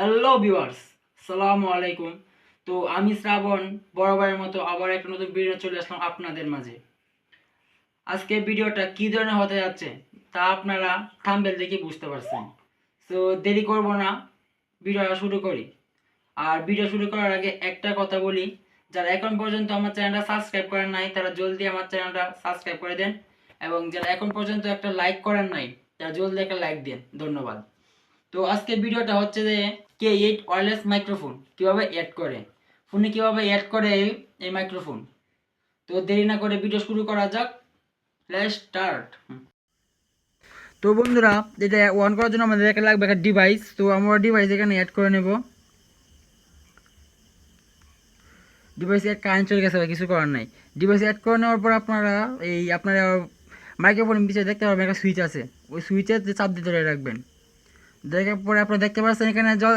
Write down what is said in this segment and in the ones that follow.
Hello viewers সালামু আলাইকুম তো আমি শ্রাবণ, বরাবরের মতো আবার একটা নতুন ভিডিও চলে আসলাম আপনাদের মাঝে। আজকে ভিডিওটা কি ধরনের হতে যাচ্ছে তা আপনারা থাম্বেল দেখে বুঝতে পারছেন। তো দেরি করব না ভিডিওটা শুরু করি। আর ভিডিও শুরু করার আগে একটা কথা বলি, যারা এখন পর্যন্ত আমার চ্যানেলটা সাবস্ক্রাইব করেন নাই, তারা জলদি আমার চ্যানেলটা সাবস্ক্রাইব করে দেন। এবং যারা এখন পর্যন্ত একটা লাইক করেন নাই, তারা জলদি একটা লাইক দেন। ধন্যবাদ। তো আজকে ভিডিওটা হচ্ছে যে কে এইট ওয়্যারলেস মাইক্রোফোন কীভাবে অ্যাড করে? ফোনে কীভাবে অ্যাড করে এই- মাইক্রোফোন তো দেরি না করে ভিডিও শুরু করা যাক। লেটস স্টার্ট তো বন্ধুরা এটা অন করার জন্য আমাদের একটা লাগবে একটা ডিভাইস তো আমরা ডিভাইস এখানে অ্যাড করে নেব। ডিভাইস অ্যাড কারেন্ট চলে গেছে কিছু করার নাই। ডিভাইস অ্যাড করে নেওয়ার পর আপনারা এই, আপনারা মাইক্রোফোনের পিছিয়ে দেখতে পারবেন একটা সুইচ আছে। ওই সুইচে চাপ দিয়ে ধরে রাখবেন। দেখার পরে আপনারা দেখতে পাচ্ছেন এখানে জল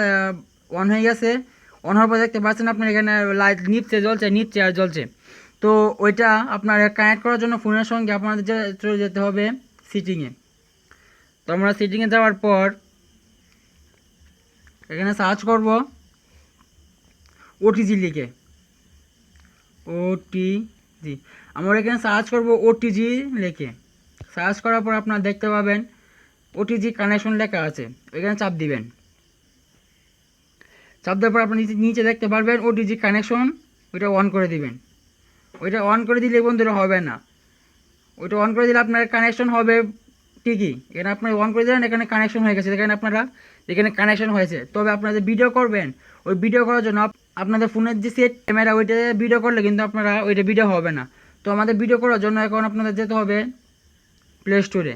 অন হয়ে গেছে। অন হওয়ার পর দেখতে পাচ্ছেন আপনার এখানে লাইট নিপছে, জ্বলছে, নিপছে আর জ্বলছে। তো ওইটা আপনার কানেক্ট করার জন্য ফোনের সঙ্গে আপনাদের চলে যেতে হবে সিটিংয়ে তো আমরা সিটিংয়ে যাওয়ার পর এখানে সার্চ করব ওটিজি লিখে। ওটিজি আমরা এখানে সার্চ করব ওটিজি লিখে। সার্চ করার পর আপনারা দেখতে পাবেন ওটিজি কানেকশন লেখা আছে, এখানে চাপ দিবেন। চাপ দেওয়ার পর আপনি নিচে দেখতে পারবেন ওটিজি কানেকশন ওইটা অন করে দিবেন। ওইটা অন করে দিলে বন্ধুরা হবে না। ওইটা অন করে দিলে আপনার কানেকশন হবে ঠিকই। এখানে আপনি অন করে দিলেন, এখানে কানেকশন হয়ে গেছে। এখানে আপনারা, এখানে কানেকশন হয়েছে। তবে আপনারা ভিডিও করবেন, ওই ভিডিও করার জন্য আপনাদের ফোনের যে সেট ক্যামেরা ওইটা ভিডিও করলে কিন্তু আপনারা ওইটা ভিডিও হবে না। তো আমাদের ভিডিও করার জন্য এখন আপনাদের যেতে হবে প্লে স্টোরে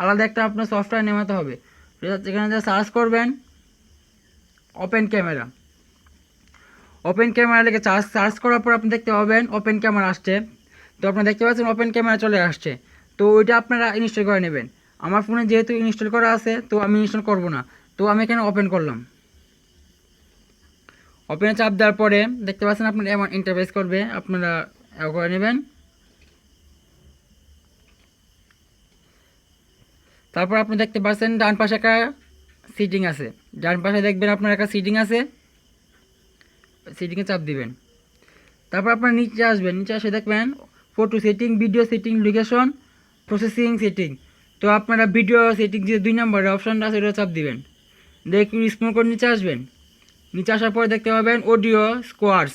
আলাদা একটা আপনার সফটওয়্যার নেমাতে হবে। এখানে যা সার্চ করবেন ওপেন ক্যামেরা ওপেন ক্যামেরা লিখে চার্জ সার্চ করার পর আপনি দেখতে পাবেন ওপেন ক্যামেরা আসছে। তো আপনি দেখতে পাচ্ছেন ওপেন ক্যামেরা চলে আসছে। তো ওইটা আপনারা ইনস্টল করে নেবেন। আমার ফোনে যেহেতু ইনস্টল করা আছে, তো আমি ইনস্টল করব না। তো আমি এখানে ওপেন করলাম। ওপেনে চাপ দেওয়ার পরে দেখতে পাচ্ছেন আপনার এমন ইন্টারফেস করবে। আপনারা করে নেবেন। তারপর আপনি দেখতে পাচ্ছেন ডান পাশে একটা সিটিং আছে। ডান পাশে দেখবেন আপনার একটা সিটিং আছে। সিটিংয়ে চাপ দিবেন। তারপর আপনার নিচে আসবেন। নিচে আসে দেখবেন photo setting video setting location processing setting তো আপনারা ভিডিও সেটিং যে দুই নম্বরের অপশানটা আছে ওটা চাপ দিবেন। দেখুন স্মল করে নিচে আসবেন। নিচে আসার পরে দেখতে পাবেন অডিও স্কোয়ার্স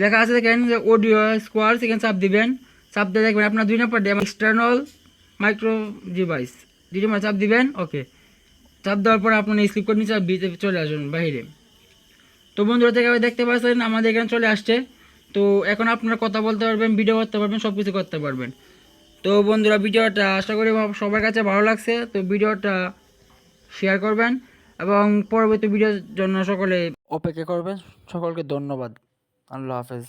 লেখা আছে দেখেন যে অডিও স্কোয়ার্স এখানে চাপ দিবেন। চাপ দিয়ে দেখবেন আপনার দুই number external micro device number চাপ দিবেন ওকে চাপ দেওয়ার পর আপনি স্লিপ করে নিচে বিতে চলে আসবেন বাইরে তো বন্ধুরা, থেকে দেখতে পাচ্ছেন, আমাদের এখানে চলে আসছে। তো এখন আপনারা কথা বলতে পারবেন ভিডিও করতে পারবেন সব কিছু করতে পারবেন। তো বন্ধুরা, ভিডিওটা আশা করি সবার কাছে ভালো লাগছে। তো ভিডিওটা শেয়ার করবেন এবং পরবর্তী ভিডিওর জন্য সকলে অপেক্ষা করবেন। সকলকে ধন্যবাদ। আল্লাহ হাফেজ।